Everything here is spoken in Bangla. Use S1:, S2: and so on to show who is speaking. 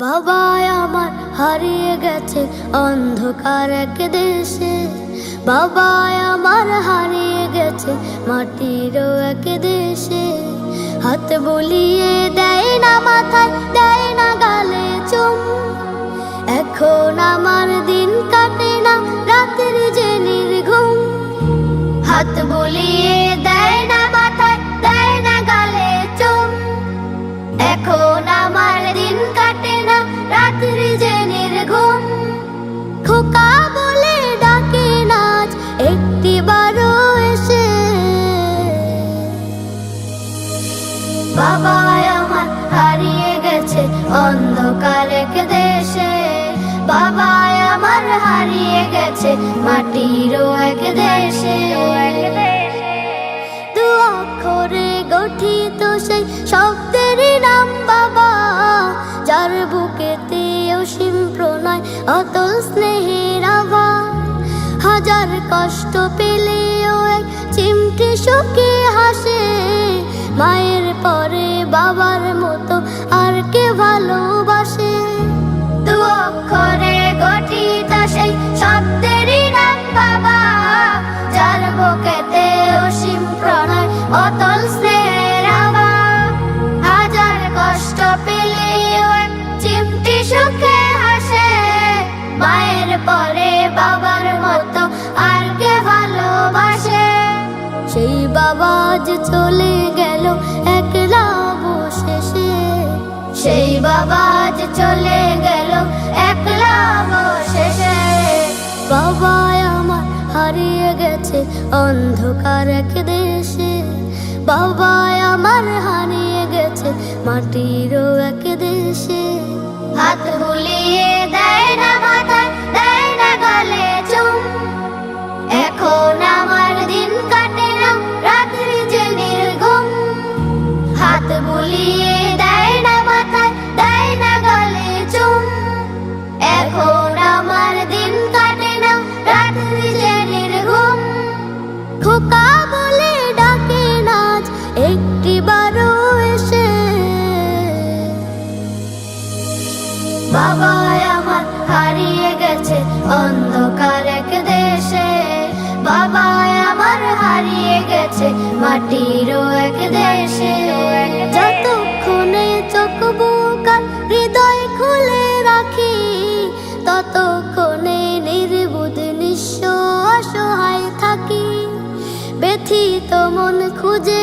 S1: বাবাই আমার হারিয়ে গেছে অন্ধকার এক দেশে। বাবাই আমার হারিয়ে গেছে মাটিরও এক দেশে। হাত বলিয়ে বারো এসে বাবা আমার হারিয়ে গেছে অন্ধকার এক দেশে। বাবা আমার হারিয়ে গেছে মাটিরও এক দেশে। দু অক্ষরে গঠিত সেই শব্দেরই নাম বাবা, যার বুকেতে অসীম প্রণয়, অতল স্নেহের আভা হাজার কষ্ট পেলেও এক চিমটি সুখে হাসে। মায়ের পরে বাবার মতো আর কে ভালোবাসে? দু অক্ষরে গঠিত সেই শব্দেরই নাম বাবা। যার বুকেতে অসীম প্রণয়, অতল স্নেহের হাজার কষ্ট পেলেও এক চিমটি সুখে হাসে। মায়ের পরে বাবা যে চলে গেল একলা বসেসে সেই বাবা চলে গেল একলা বসেসে বাবা আমার হারিয়ে গেছে অন্ধকার এক দেশে। বাবা আমার হারিয়ে গেছে মাটিরও এক দেশে। হাত বুলিয়ে দেয় গেছে মাটিরও এক দেশে। যতক্ষণে চোখ বুকার হৃদয় খুলে রাখি, ততক্ষণে নির্বুধ, নিঃস্ব, অসহায় থাকি। ব্যথিত মন খুঁজে